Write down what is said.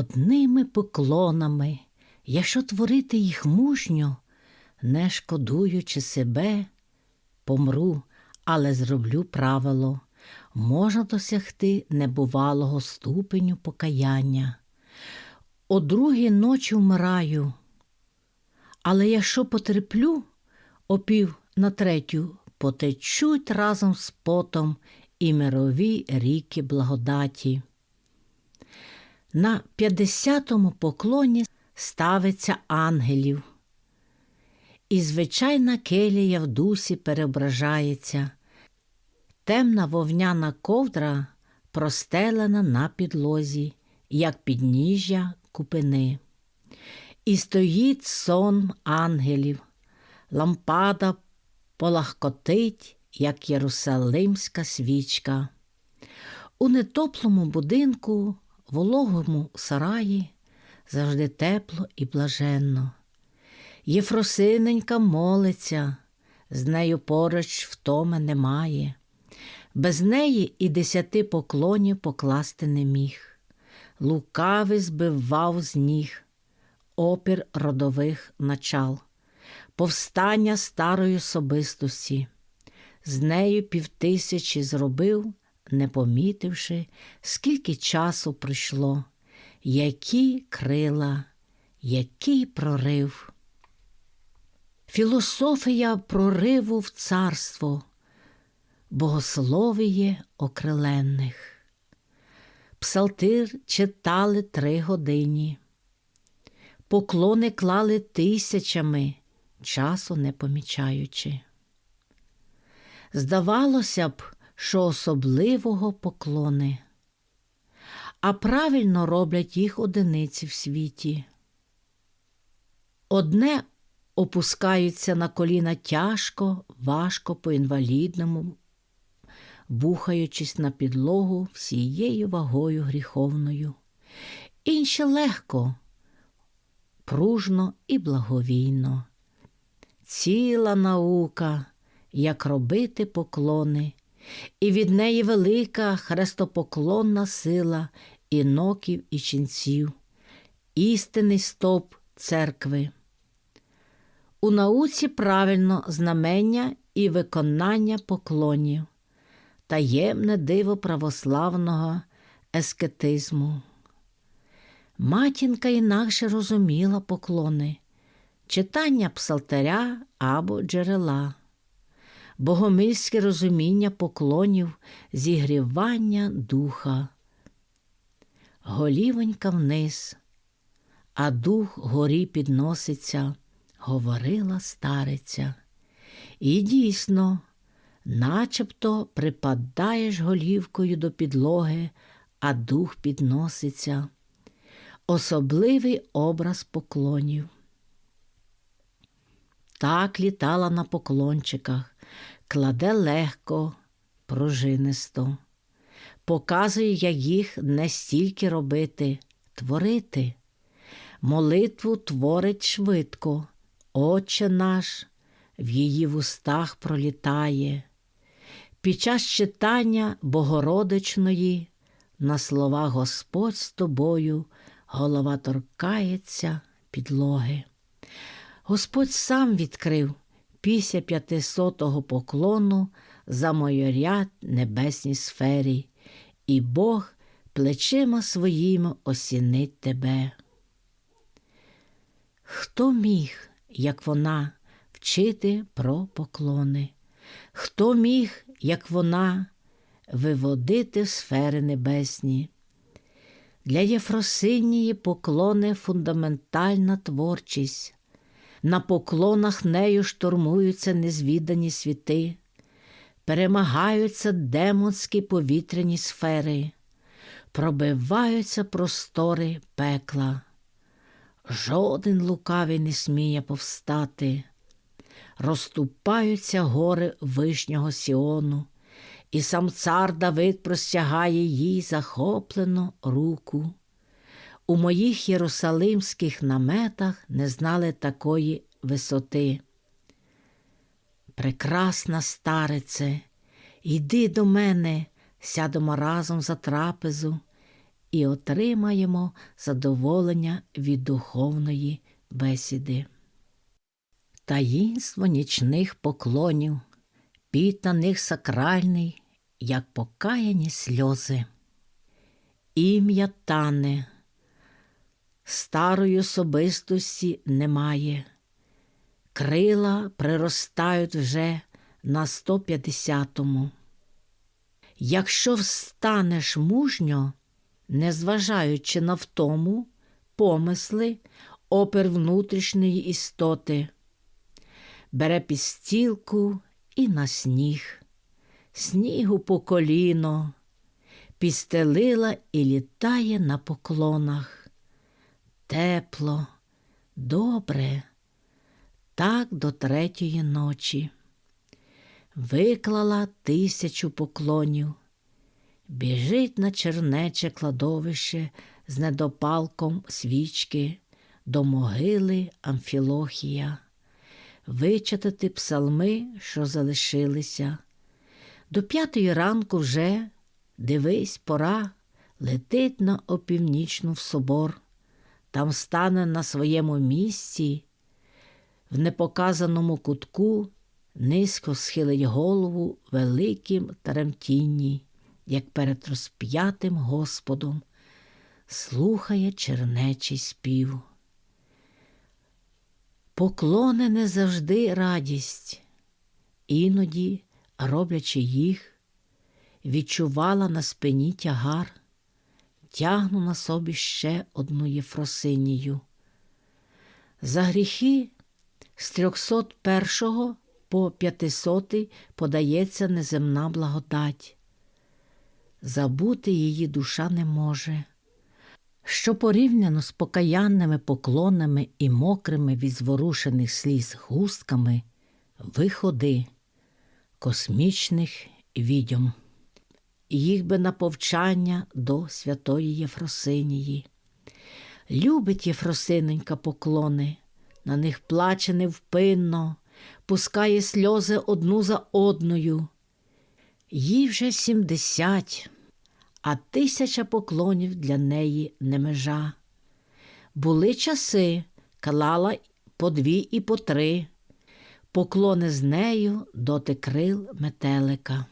Одними поклонами, якщо творити їх мужньо, не шкодуючи себе, помру, але зроблю правило, можна досягти небувалого ступеню покаяння. О другій ночі вмираю, але якщо потерплю, опів на третю потечуть разом з потом і мирові ріки благодаті. На 50-му поклоні ставиться ангелів, і звичайна келія в дусі переображається, темна вовняна ковдра простелена на підлозі, як підніжжя купини. І стоїть сон ангелів, лампада полахкотить, як єрусалимська свічка. У нетоплому будинку, вологому сараї завжди тепло і блаженно. Єфросиненька молиться, з нею поруч втоми немає. Без неї і десяти поклонів покласти не міг. Лукавий збивав з ніг опір родових начал, повстання старої особистості. З нею півтисячі зробив, не помітивши, скільки часу пройшло, які крила, який прорив. Філософія прориву в царство, богословіє окриленних. Псалтир читали три годині, поклони клали тисячами, часу не помічаючи. Здавалося б, що особливого поклони, а правильно роблять їх одиниці в світі. Одне опускаються на коліна тяжко, важко по інвалідному, бухаючись на підлогу всією вагою гріховною, інше легко, пружно і благовійно. Ціла наука, як робити поклони, і від неї велика хрестопоклонна сила іноків і ченців, істинний стоп церкви. У науці правильно знамення і виконання поклонів, таємне диво православного ескетизму. Матінка інакше розуміла поклони, читання псалтаря або джерела, богомильське розуміння поклонів, зігрівання духа, голівонька вниз, а дух горі підноситься говорила стариця. І дійсно, начебто припадаєш голівкою до підлоги, а дух підноситься. Особливий образ поклонів. Так літала на поклончиках, кладе легко, пружинисто, показує, як їх не стільки робити, творити. Молитву творить швидко, Отче наш в її вустах пролітає. Під час читання Богородичної на слова Господь з тобою голова торкається підлоги. Господь сам відкрив після п'ятисотого поклону за майорят небесній сфері, і Бог плечима своїми осінить тебе. Хто міг? як вона, вчити про поклони. Хто міг, як вона, виводити сфери небесні? Для Єфросинії поклони фундаментальна творчість. На поклонах нею штурмуються незвідані світи, перемагаються демонські повітряні сфери, пробиваються простори пекла. Жоден лукавий не сміє повстати, розступаються гори вишнього Сіону, і сам цар Давид простягає їй захоплену руку. У моїх єрусалимських наметах не знали такої висоти. Прекрасна старице, йди до мене, сядемо разом за трапезу, і отримаємо задоволення від духовної бесіди. Таїнство нічних поклонів, піт на них сакральний, як покаяні сльози. Ім'я тане, старої особистості немає, крила приростають вже на 150-му. Якщо встанеш мужньо, незважаючи на втому, помисли, опер внутрішньої істоти, бере підстілку і на сніг, снігу по коліно, підстелила і літає на поклонах. Тепло, добре, так до третьої ночі. Виклала тисячу поклонів, біжить на чернече кладовище з недопалком свічки до могили Амфілохія, вичитати псалми, що залишилися. До п'ятої ранку вже, дивись, пора, летить на опівнічну в собор, там стане на своєму місці, в непоказаному кутку низько схилить голову великим тремтінні, як перед розп'ятим Господом, слухає чернечий спів. Поклони не завжди радість, іноді, роблячи їх, відчувала на спині тягар, тягну на собі ще одну Єфросинію. За гріхи з 301 по 500 подається неземна благодать. Забути її душа не може. Що порівняно з покаянними поклонами і мокрими від зворушених сліз густками виходи космічних відьом, їх би на повчання до святої Єфросинії. Любить Єфросиненька поклони, на них плаче невпинно, пускає сльози одну за одною. Їй вже сімдесять, а тисяча поклонів для неї не межа. Були часи, клала по дві і по три, поклони з нею доти крил метелика.